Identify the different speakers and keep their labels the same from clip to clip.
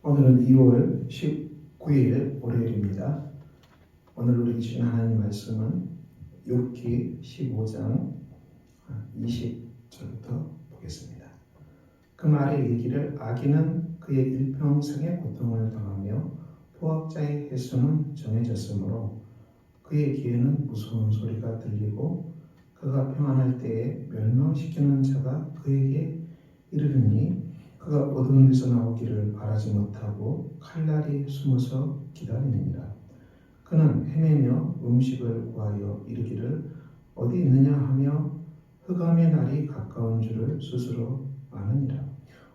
Speaker 1: 오늘은 2월 19일 월요일입니다. 오늘 우리 주신 하나님 말씀은 욥기 15장 20절부터 보겠습니다. 그 말에 이르기를 악인은 그의 일평생의 고통을 당하며 포악자의 횟수는 정해졌으므로 그의 귀에는 무서운 소리가 들리고 그가 평안할 때에 멸망시키는 자가 그에게 이르르니 그가 어두운 데서 나오기를 바라지 못하고 칼날이 숨어서 기다리느니라. 그는 헤매며 음식을 구하여 이르기를 어디 있느냐 하며 흑암의 날이 가까운 줄을 스스로 아느니라.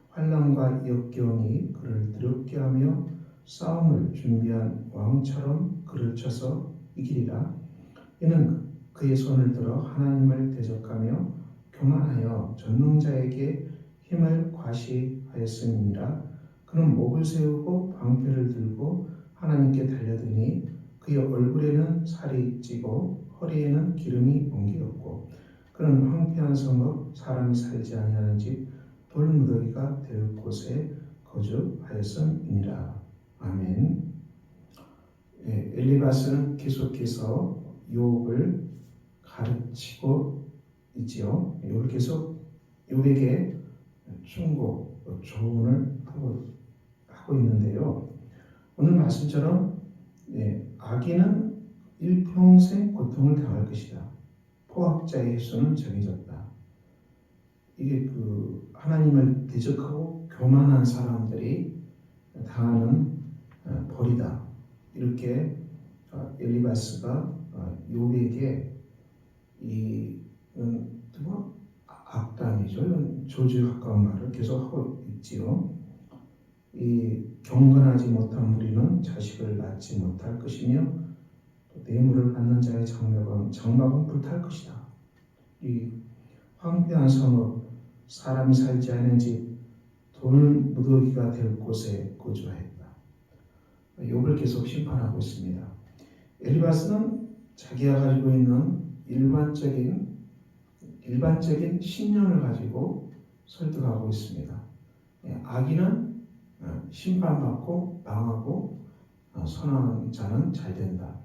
Speaker 1: 환란과 역경이 그를 두렵게 하며 싸움을 준비한 왕처럼 그를 쳐서 이기리라. 이는 그의 손을 들어 하나님을 대적하며 교만하여 전능자에게 힘을 과시하였음이니라. 그는 목을 세우고 방패를 들고 하나님께 달려드니 그의 얼굴에는 살이 찌고 허리에는 기름이 옮기었고 그는 황폐한 성읍 사람이 살지 아니하는 집 돌무더기가 될 곳에 거주하였음이니라. 아멘. 예, 엘리바스는 계속해서 욥을 가르치고 있지요. 욥을 계속 욥에게 충고, 조언을 하고, 하고 있는데요. 오늘 말씀처럼 예, 악인은 일평생 고통을 당할 것이다. 포악자의 수는 정해졌다. 이게 그 하나님을 대적하고 교만한 사람들이 당하는 어, 벌이다. 이렇게 어, 엘리바스가 욥에게 이 음, 뭐 악담이죠. 이런 조주에 가까운 말을 계속 하고 있지요. 이 경건하지 못한 무리는 자식을 낳지 못할 것이며 또 뇌물을 받는 자의 장막은 장막은 불탈 것이다. 이 황폐한 성읍 사람이 살지 않은 집 돌 무더기가 될 곳에 거주하였다. 욥을 계속 심판하고 있습니다. 엘리바스는 자기가 가지고 있는 일반적인 일반적인 신념을 가지고 설득하고 있습니다. 예, 악인은 어, 심판받고 망하고 어, 선한 자는 잘 된다.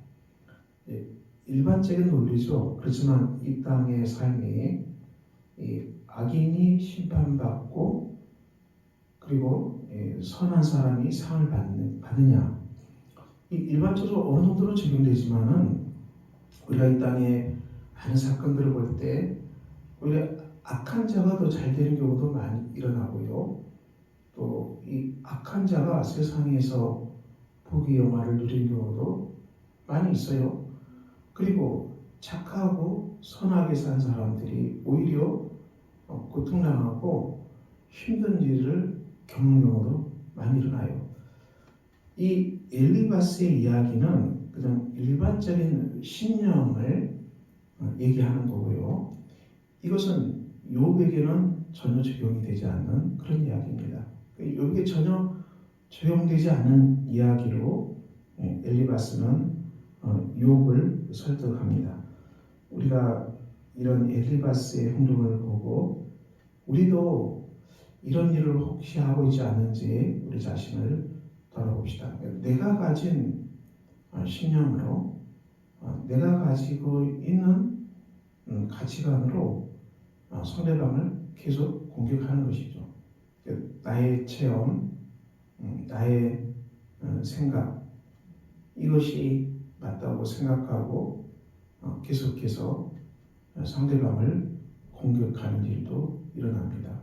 Speaker 1: 예, 일반적인 논리죠. 그렇지만 이 땅의 삶이 악인이 심판받고 그리고 예, 선한 사람이 상을 받느냐 일반적으로 어느 정도는 적용되지만은 우리가 이 땅에 많은 사건들을 볼때 오히려 악한 자가 더 잘 되는 경우도 많이 일어나고요. 또 이 악한 자가 세상에서 복의 영화를 누린 경우도 많이 있어요. 그리고 착하고 선하게 산 사람들이 오히려 어, 고통당하고 힘든 일을 겪는 경우도 많이 일어나요. 이 엘리바스의 이야기는 그냥 일반적인 신념을 어, 얘기하는 거고요. 이것은 욥에게는 전혀 적용이 되지 않는 그런 이야기입니다. 욥에게 전혀 적용되지 않는 이야기로 예, 엘리바스는 어, 욥을 설득합니다. 우리가 이런 엘리바스의 행동을 보고 우리도 이런 일을 혹시 하고 있지 않는지 우리 자신을 돌아봅시다. 내가 가진 어, 신념으로 어, 내가 가지고 있는 음, 가치관으로 어, 상대방을 계속 공격하는 것이죠. 나의 체험, 음, 나의 생각 이것이 맞다고 생각하고 계속해서 상대방을 공격하는 일도 일어납니다.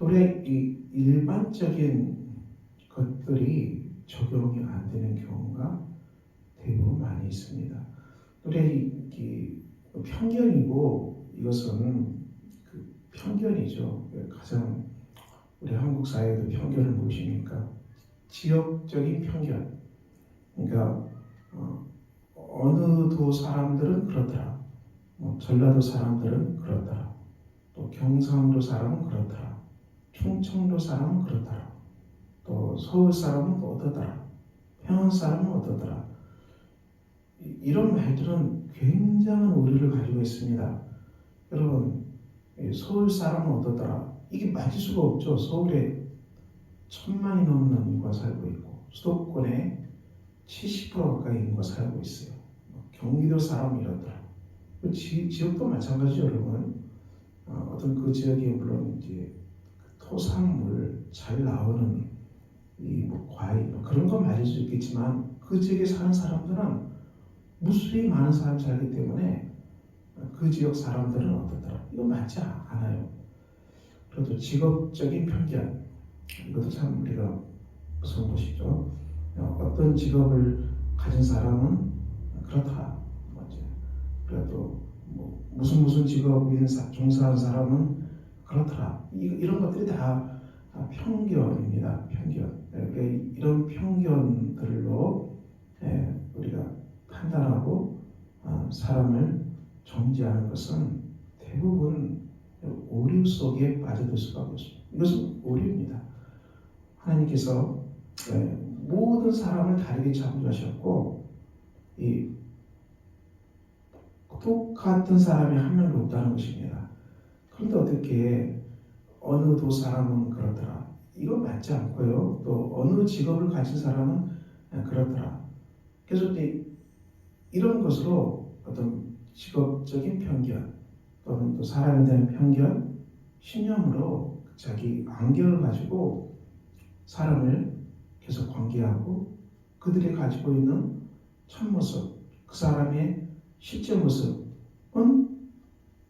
Speaker 1: 우리가 이 일반적인 것들이 적용이 안 되는 경우가 대부분 많이 있습니다. 우리 편견이고 이것은 그 편견이죠. 가장 우리 한국 사회도 편견을 무엇입니까? 지역적인 편견. 그러니까 어, 느도 사람들은 그렇더라. 뭐 전라도 사람들은 그렇더라. 또 경상도 사람은 그렇더라. 충청도 사람은 그렇더라. 또 서울 사람은 어떠더라? 평안 사람은 어떠더라? 이런 말들은 굉장한 오류를 가지고 있습니다. 여러분, 서울 사람은 어떠더라? 이게 맞을 수가 없죠. 서울에 천만이 넘는 인구가 살고 있고 수도권에 70% 가까이 인구가 살고 있어요. 뭐 경기도 사람이 이렇더라. 그 지, 지역도 마찬가지죠, 여러분. 어, 어떤 그 지역에 물론 이제 그 토산물 잘 나오는 이뭐 과일 뭐 그런 건 맞을 수 있겠지만 그 지역에 사는 사람들은 무수히 많은 사람이 살기 때문에 그 지역 사람들은 어떻더라? 이거 맞지 않아요. 그래도 직업적인 편견 이것도 참 우리가 무서운 것이죠. 어, 어떤 직업을 가진 사람은 그렇다. 그래도 뭐 무슨 무슨 직업인 사- 종사한 사람은 그렇더라. 이, 이런 것들이 다 다 편견입니다. 편견. 예, 그 이런 편견들로 예, 우리가 판단하고 어, 사람을 정지하는 것은 대부분 오류 속에 빠져들 수밖에 없습니다. 이것은 오류입니다. 하나님께서 예, 모든 사람을 다르게 창조하셨고 이 똑같은 사람이 한 명도 없다는 것입니다. 그런데 어떻게 어느 도 사람은 그렇더라. 이건 맞지 않고요. 또 어느 직업을 가진 사람은 그렇더라. 그래서 이런 것으로 어떤 직업적인 편견 또는 또 사람에 대한 편견, 신념으로 자기 안경을 가지고 사람을 계속 관계하고 그들이 가지고 있는 참모습, 그 사람의 실제 모습은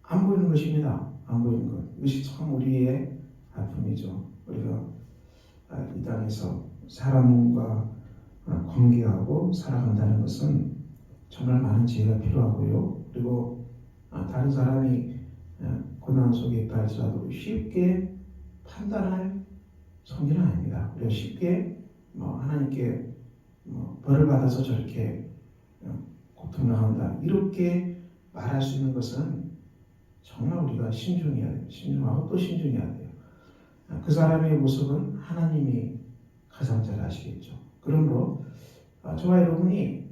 Speaker 1: 안 보이는 것입니다. 안 보이는 것. 이것이 참 우리의 아픔이죠. 우리가 아, 이 땅에서 사람과 아, 관계하고 살아간다는 것은 정말 많은 지혜가 필요하고요. 그리고 아, 다른 사람이 아, 고난 속에 있다 할지라도 쉽게 판단할 성질은 아닙니다. 우리가 쉽게 뭐 하나님께 뭐 벌을 받아서 저렇게 어, 고통당한다 이렇게 말할 수 있는 것은 정말 우리가 신중해야 돼요. 신중하고 또 신중해야 돼요. 아, 그 사람의 모습은 하나님이 가장 잘 아시겠죠. 그러므로 아, 저와 여러분이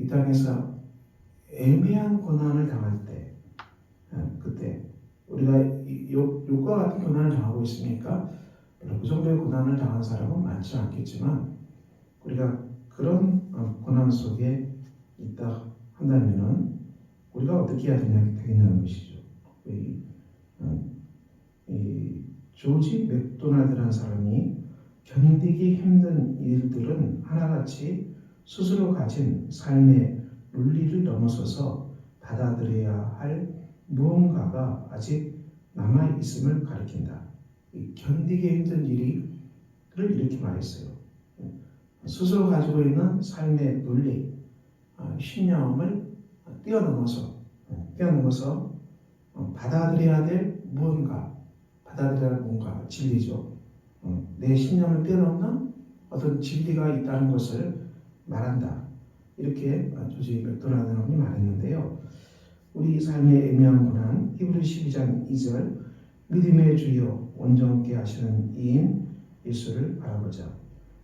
Speaker 1: 이 땅에서 애매한 고난을 당할 때, 아, 그때 우리가 욕과 같은 고난을 당하고 있으니까 그 정도의 고난을 당한 사람은 많지 않겠지만 우리가 그런 어, 고난 속에 있다 한다면은 우리가 어떻게 해야 되겠냐는 것이죠. 이, 어, 이 조지 맥도날드라는 사람이 견디기 힘든 일들은 하나같이 스스로 가진 삶의 논리를 넘어서서 받아들여야 할 무언가가 아직 남아 있음을 가리킨다. 이 견디기 힘든 일이를 이렇게 말했어요. 스스로 가지고 있는 삶의 논리, 어, 신념을 뛰어넘어서 뛰어넘어서 어, 받아들여야 될 무언가, 받아들여야 할 무언가, 진리죠. 어, 내 신념을 뛰어넘는 어떤 진리가 있다는 것을 말한다. 이렇게 조지 맥도날드님이 말했는데요. 우리 삶의 애매한 고난, 히브리 12장 2절, 믿음의 주여 온전케 하시는 이인 예수를 바라보자.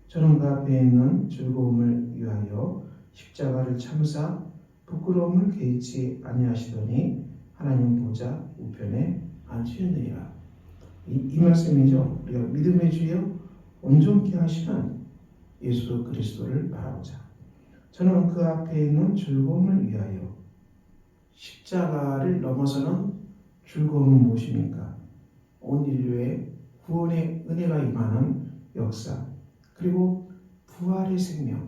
Speaker 1: 저는 그 앞에 있는 즐거움을 위하여 십자가를 참사 부끄러움을 개의치 아니하시더니 하나님 보좌 우편에 앉으셨느니라. 이, 이 말씀이죠. 우리가 믿음의 주여 온전케 하시는 예수 그리스도를 바라보자. 저는 그 앞에 있는 즐거움을 위하여 십자가를 넘어서는 즐거움은 무엇입니까? 온 인류의 구원의 은혜가 임하는 역사 그리고 부활의 생명,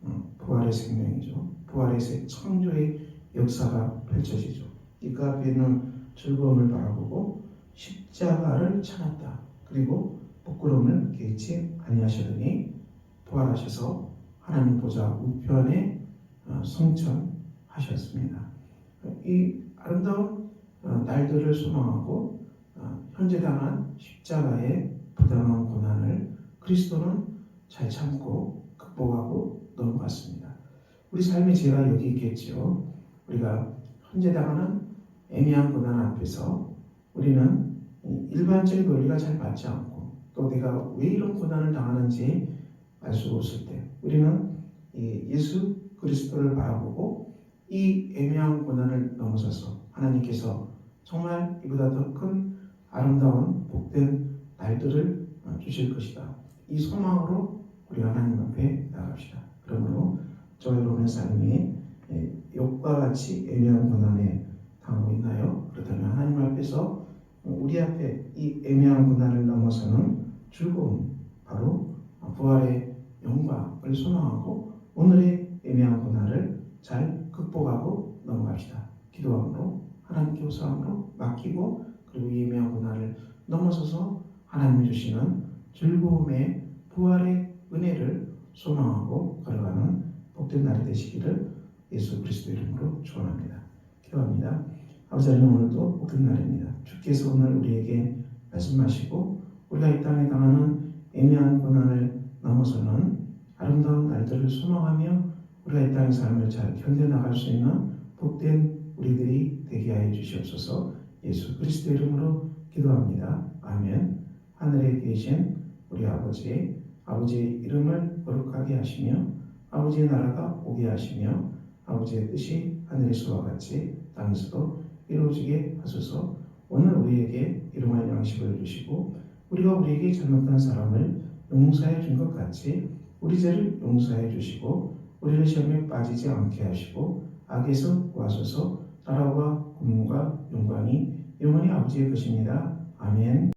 Speaker 1: 어, 부활의 생명이죠. 부활의 생- 창조의 역사가 펼쳐지죠. 이 그 앞에 있는 즐거움을 바라보고 십자가를 찾았다. 그리고 부끄러움을 개치 아니하시더니 부활하셔서 하나님 보좌 우편에 어, 성천하셨습니다. 이 아름다운 어, 날들을 소망하고 어, 현재 당한 십자가의 부당한 고난을 그리스도는 잘 참고 극복하고 넘어갔습니다. 우리 삶의 죄가 여기 있겠지요. 우리가 현재 당하는 애매한 고난 앞에서 우리는 이 일반적인 논리가 잘 맞지 않고 또 내가 왜 이런 고난을 당하는지 알 수 없을 때 우리는 이 예수 그리스도를 바라보고 이 애매한 고난을 넘어서서 하나님께서 정말 이보다 더 큰 아름다운 복된 날들을 주실 것이다. 이 소망으로 우리 하나님 앞에 나갑시다. 그러므로 저 여러분의 삶이 예, 욕과 같이 애매한 고난에 당하고 있나요? 그렇다면 하나님 앞에서 우리 앞에 이 애매한 고난을 넘어서는 즐거움, 바로 부활의 영광을 소망하고 오늘의 애매한 고난을 잘 극복하고 넘어갑시다. 기도함으로 하나님께 호소함으로 맡기고 그리고 이 애매한 고난을 넘어서서 하나님이 주시는 즐거움의 부활의 은혜를 소망하고 걸어가는 복된 날이 되시기를 예수 그리스도 이름으로 축원합니다. 기도합니다. 아버지 하나님 오늘도 복된 날입니다. 주께서 오늘 우리에게 말씀하시고 우리가 이 땅에 당하는 애매한 고난을 넘어서는 아름다운 날들을 소망하며 우리가 이 땅의 삶을 잘 견뎌나갈 수 있는 복된 우리들이 되게 하여 주시옵소서 예수 그리스도 이름으로 기도합니다. 아멘. 하늘에 계신 우리 아버지, 아버지의 이름을 거룩하게 하시며 아버지의 나라가 오게 하시며 아버지의 뜻이 하늘에서와 같이 땅에서도 이루어지게 하소서. 오늘 우리에게 일용할 양식을 주시고 우리가 우리에게 잘못한 사람을 용서해 준 것 같이 우리 죄를 용서해 주시고 우리를 시험에 빠지지 않게 하시고 악에서 구하소서 나라와 국무가 영광이 영원히 아버지의 것입니다. 아멘.